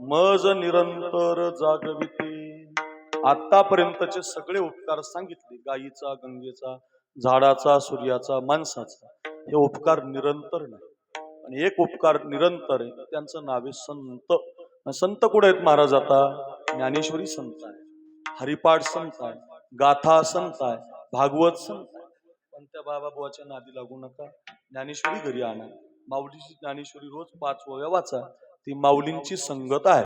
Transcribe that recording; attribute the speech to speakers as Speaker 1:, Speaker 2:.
Speaker 1: मज निरंतर जागविते. आतापर्यंतचे सगळे उपकार सांगितले. गायीचा गंगेचा झाडाचा सूर्याचा माणसाचा. हे उपकार निरंतर नाही. आणि एक उपकार निरंतर आहे. त्यांचं नाव आहे संत. संत कुठे आहेत महाराज आता? ज्ञानेश्वरी संत आहे हरिपाठ संत आहे गाथा संत आहे भागवत संत आहे पण त्या बाबा बुवाच्या नादी लागू नका. ज्ञानेश्वरी घरी आणा. माऊलीची ज्ञानेश्वरी रोज पाच वव्या वाचा. ती माऊलींची संगत आहे.